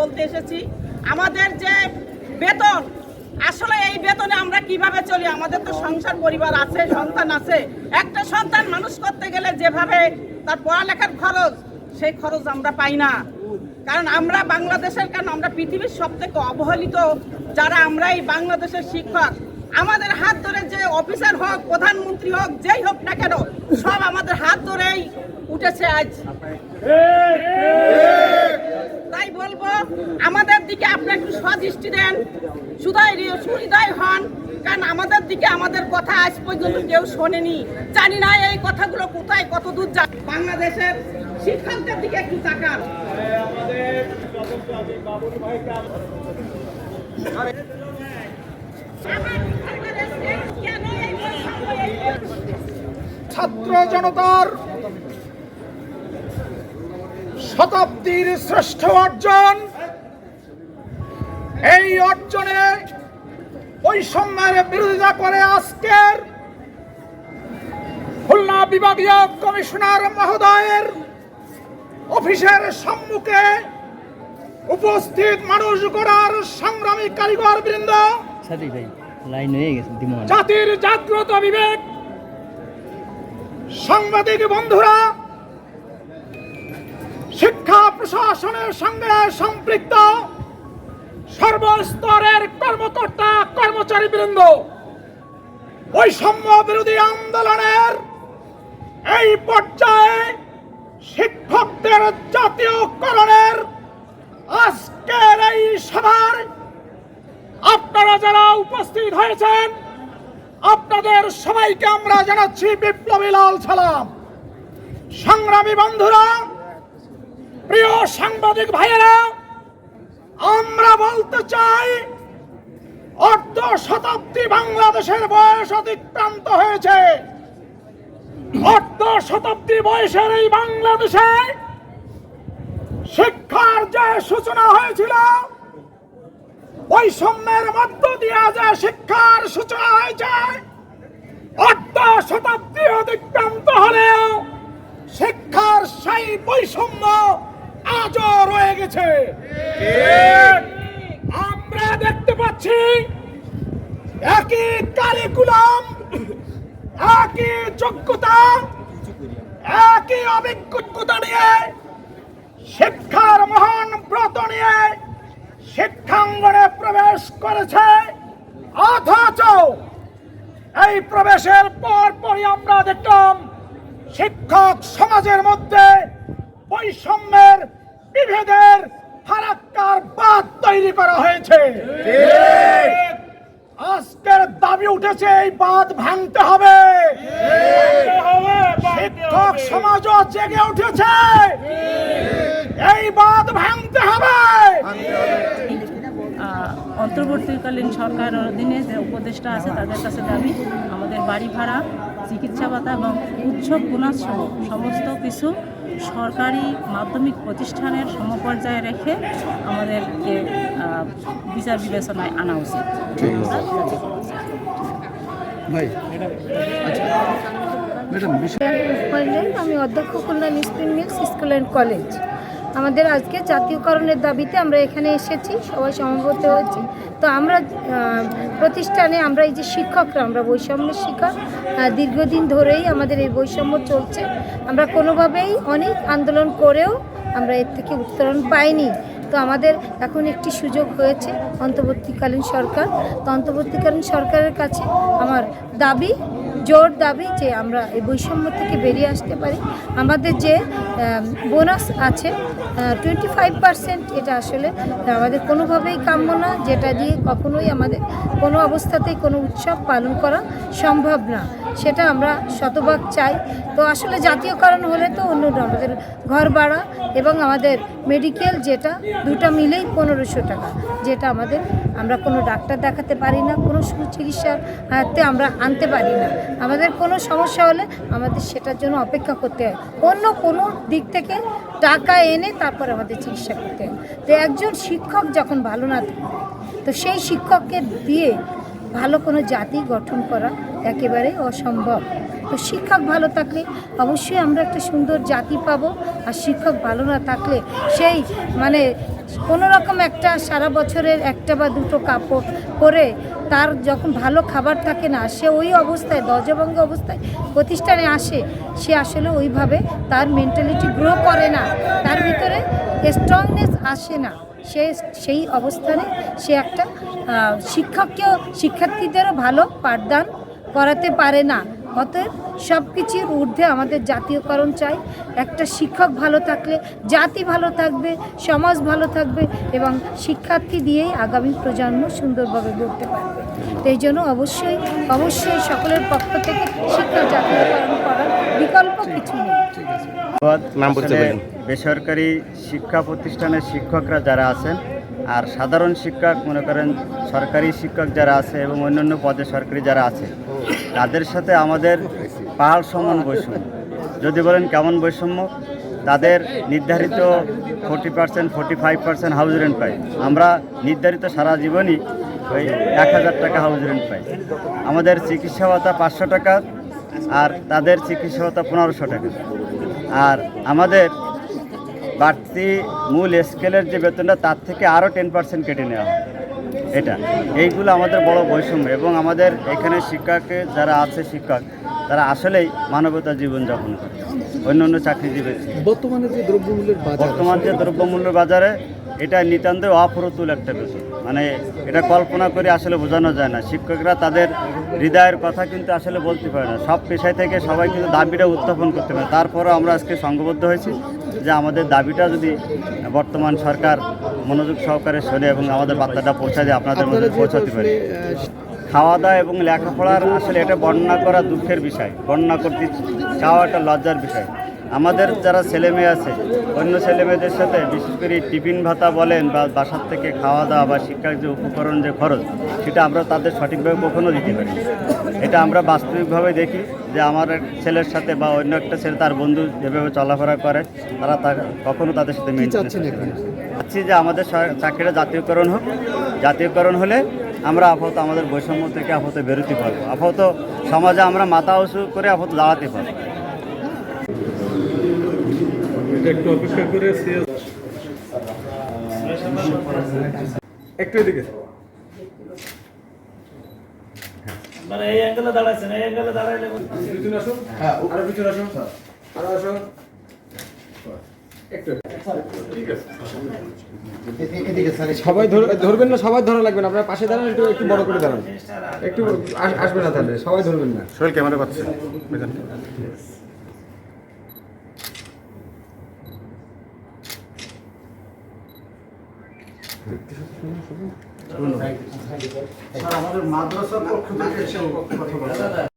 বলতে এসেছি, আমাদের যে বেতন, আসলে এই বেতনে আমরা কীভাবে চলি? আমাদের তো সংসার পরিবার আছে, সন্তান আছে। একটা সন্তান মানুষ করতে গেলে যেভাবে তার পড়ালেখার খরচ, সেই খরচ আমরা পাই না। কারণ আমরা বাংলাদেশের কারণ আমরা পৃথিবীর সব থেকে অবহেলিত যারা আমরা এই বাংলাদেশের শিক্ষক। আমাদের হাত ধরে যে অফিসার হোক, প্রধানমন্ত্রী হোক, যেই হোক না কেন, সব আমাদের হাত ধরেই উঠেছে আজ। তাই বলব, আমাদের দিকে আপনি একটু সদৃষ্টি দেন, সুদয় সুহৃদয় হন, কারণ আমাদের দিকে আমাদের কথা আজ পর্যন্ত কেউ শোনেনি। জানি না এই কথাগুলো কোথায়, কত দূর যা বাংলাদেশের শিক্ষকদের দিকে একটু তাকান। এই ছাত্র জনতার শতাব্দীর শ্রেষ্ঠ অর্জন। এই অর্জনে বৈষম্যের বিরোধিতা করে আজকের খুলনা বিভাগীয় কমিশনার মহোদয়ের অফিসের সম্মুখে উপস্থিত মানুষ গড়ার সংগ্রামী কারিগর বৃন্দ সাথী ভাই লাইন হয়ে গেছে জাতির জাগ্রত বিবেক। সাংবাদিক বন্ধুরা, শিক্ষা প্রশাসনের সঙ্গে সম্পৃক্ত সর্বস্তরের কর্মকর্তা কর্মচারী বৃন্দ বৈষম্য বিরোধী আন্দোলনের এই পর্যায়ে শিক্ষকদের জাতীয়করণের আজকের এই সভায় আপনারা যারা উপস্থিত হয়েছেন, আপনাদের সবাইকে আমরা জানাচ্ছি বিপ্লবী লাল সালাম। সংগ্রামী বন্ধুরা, প্রিয় সাংবাদিক ভাইয়েরা, আমরা বলতে চাই, অর্ধ শতাব্দী বাংলাদেশের বয়স অতিক্রান্ত হয়েছে। অর্ধ শতাব্দী বয়সের এই বাংলাদেশে শিক্ষার যে সূচনা হয়েছিল বৈষম্যের মধ্য দিয়ে যে শিক্ষার সূচনা হয়েছে অর্ধ শতাব্দী অতিক্রান্ত হলেও শিক্ষার সেই বৈষম্য আজও রয়ে গেছে। আমরা দেখতে পাচ্ছি একই কারিকুলাম একই যোগ্যতা, একই অভিজ্ঞতা নিয়ে শিক্ষার মহান ব্রত নিয়ে প্রবেশ করেছে। অথচ এই প্রবেশের পর পরই আমরা দেখলাম শিক্ষক সমাজের মধ্যে বৈষম্যের, বিভেদের ফারাক্কার বাদ তৈরি করা হয়েছে। আজকের দাবি উঠেছে, এই বাদ ভাঙতে হবে। শিক্ষক সমাজও জেগে উঠেছে। এই বাদ ভাঙতে হবে। অন্তর্বর্তীকালীন সরকার অধীনে যে উপদেষ্টা আছে তাদের কাছে দাবি আমাদের বাড়ি ভাড়া চিকিৎসা ভাতা এবং উৎসব বোনাস সহ সমস্ত কিছু সরকারি মাধ্যমিক প্রতিষ্ঠানের সমপর্যায়ে রেখে আমাদেরকে বিচার বিবেচনায় আনা উচিত। ভাই আচ্ছা ম্যাডাম বিষয় কলেজ আমি অধ্যক্ষ Kalyan Spring Mills school and college আমাদের আজকে জাতীয়করণের দাবিতে আমরা এখানে এসেছি, সবাই সমবেত হয়েছি। তো আমরা প্রতিষ্ঠানে আমরা এই যে শিক্ষকরা, আমরা বৈষম্যের শিক্ষক দীর্ঘদিন ধরেই আমাদের এই বৈষম্য চলছে। আমরা কোনোভাবেই অনেক আন্দোলন করেও আমরা এর থেকে উত্তরণ পাইনি। তো আমাদের এখন একটি সুযোগ হয়েছে, অন্তর্বর্তীকালীন সরকার। তো অন্তর্বর্তীকালীন সরকারের কাছে আমার দাবি জোর দাবি যে আমরা এই বৈষম্য থেকে বেরিয়ে আসতে পারি। আমাদের যে বোনাস আছে টোয়েন্টি ফাইভ পার্সেন্ট এটা আসলে আমাদের কোনোভাবেই কাম্য না, যেটা দিয়ে কখনোই আমাদের কোনো অবস্থাতেই কোনো উৎসব পালন করা সম্ভব না। সেটা আমরা শতভাগ চাই। তো আসলে জাতীয়করণ হলে তো অন্য আমাদের ঘর ভাড়া এবং আমাদের মেডিকেল যেটা, দুটা মিলেই পনেরোশো টাকা, যেটা আমাদের, আমরা কোনো ডাক্তার দেখাতে পারি না, কোনো সুচিকিৎসার হাতে আমরা আনতে পারি না। আমাদের কোনো সমস্যা হলে আমাদের সেটার জন্য অপেক্ষা করতে হয়। অন্য কোনো দিক থেকে টাকা এনে তারপর আমাদের চিকিৎসা করতে হয়। তো একজন শিক্ষক যখন ভালো না থাকে, তো সেই শিক্ষককে দিয়ে ভালো কোনো জাতি গঠন করা একেবারে অসম্ভব। তো শিক্ষক ভালো থাকলে অবশ্যই আমরা একটা সুন্দর জাতি পাব, আর শিক্ষক ভালো না থাকলে সেই মানে কোনো রকম একটা সারা বছরের একটা বা দুটো কাপড় পরে তার যখন ভালো খাবার থাকে না, সে ওই অবস্থায় দরজাভঙ্গ অবস্থায় প্রতিষ্ঠানে আসে, সে আসলে ওইভাবে তার মেন্টালিটি গ্রো করে না। তার ভিতরে স্ট্রংনেস আসে না। সে, সেই অবস্থানে সে একটা শিক্ষককেও শিক্ষার্থীদেরও ভালো পাঠদান করাতে পারে না। অতএব সব কিছুর ঊর্ধ্বে আমাদের জাতীয়করণ চাই। একটা শিক্ষক ভালো থাকলে, জাতি ভালো থাকবে, সমাজ ভালো থাকবে এবং শিক্ষার্থী দিয়েই আগামী প্রজন্ম সুন্দরভাবে গড়তে পারবে। তো এই জন্য অবশ্যই অবশ্যই সকলের পক্ষ থেকে শিক্ষা জাতীয়করণ করার বিকল্প কিছু নেই। বেসরকারি শিক্ষা প্রতিষ্ঠানের শিক্ষকরা যারা আছেন আর সাধারণ শিক্ষক মনে করেন সরকারি শিক্ষক যারা আছে এবং অন্যান্য পদে সরকারি যারা আছে তাদের সাথে আমাদের পাহাড় সমান বৈষম্য। যদি বলেন কেমন বৈষম্য তাদের নির্ধারিত forty percent forty five percent house rent পাই আমরা নির্ধারিত সারা জীবনই ওই এক হাজার টাকা হাউস রেন্ট পাই আমাদের চিকিৎসা ভাতা পাঁচশো টাকা আর তাদের চিকিৎসা ভাতা পনেরোশো টাকা। আর আমাদের বাড়তি মূল স্কেলের যে বেতনটা তার থেকে আরও টেন পার্সেন্ট কেটে নেওয়া হয়। এটা এইগুলো আমাদের বড় বৈষম্য এবং আমাদের এখানে শিক্ষকে যারা আছে শিক্ষক তারা আসলেই মানবতা জীবনযাপন করে। অন্য অন্য চাকরিজীবী। বর্তমানে যে দ্রব্যমূল্যের বর্তমান যে দ্রব্যমূল্য বাজারে এটা নিতান্ত অপ্রতুল একটা বিষয়। মানে এটা কল্পনা করে আসলে বোঝানো যায় না। শিক্ষকরা তাদের হৃদয়ের কথা কিন্তু আসলে বলতে পারে না। সব পেশায় থেকে সবাই কিন্তু দাবিটা উত্থাপন করতে পারে। তারপরও আমরা আজকে সংঘবদ্ধ হয়েছি যে আমাদের দাবিটা যদি বর্তমান সরকার মনোযোগ সহকারে শোনে এবং আমাদের বার্তাটা পৌঁছে দেয় আপনাদের মধ্যে পৌঁছাতে পারে। খাওয়া দাওয়া এবং লেখাপড়ার আসলে এটা বর্ণনা করা দুঃখের বিষয়। বর্ণনা করতে চাওয়া একটা লজ্জার বিষয়। আমাদের যারা ছেলে মেয়ে আছে অন্য ছেলে মেয়েদের সাথে বিশেষ করে টিফিন ভাতা বলেন বা বাসার থেকে খাওয়া দাওয়া বা শিক্ষার যে উপকরণ যে খরচ সেটা আমরা তাদের সঠিকভাবে কখনো দিতে পারি এটা আমরা বাস্তবিকভাবে দেখি যে আমার ছেলের সাথে বা অন্য একটা ছেলে তার বন্ধু যেভাবে চলাফেরা করে তারা তা কখনো তাদের সাথে চাচ্ছি যে আমাদের চাকরিটা জাতীয়করণ হোক। জাতীয়করণ হলে আমরা আপাতত আমাদের বৈষম্য থেকে আপাতত বেরোতে পারব আপাতত সমাজে আমরা মাথা উঁচু করে আপাতত দাঁড়াতে পারব একটু এদিকে। মানে এই অ্যাঙ্গেলে দাঁড়াইছেন এই অ্যাঙ্গেলে দাঁড়াইলে পিছনে আসুন। হ্যাঁ আরও পিছনে আসুন। আরও আসুন। একটু। সবাই ধরবেন না সবাই ধরা লাগবে না। আপনার পাশে দাঁড়ান একটু একটু বড় করে দাঁড়ান। একটু আস- আসবে না তাহলে সবাই ধরবেন না। ক্যামেরা পাচ্ছে। আমাদের মাদ্রাসার পক্ষ থেকে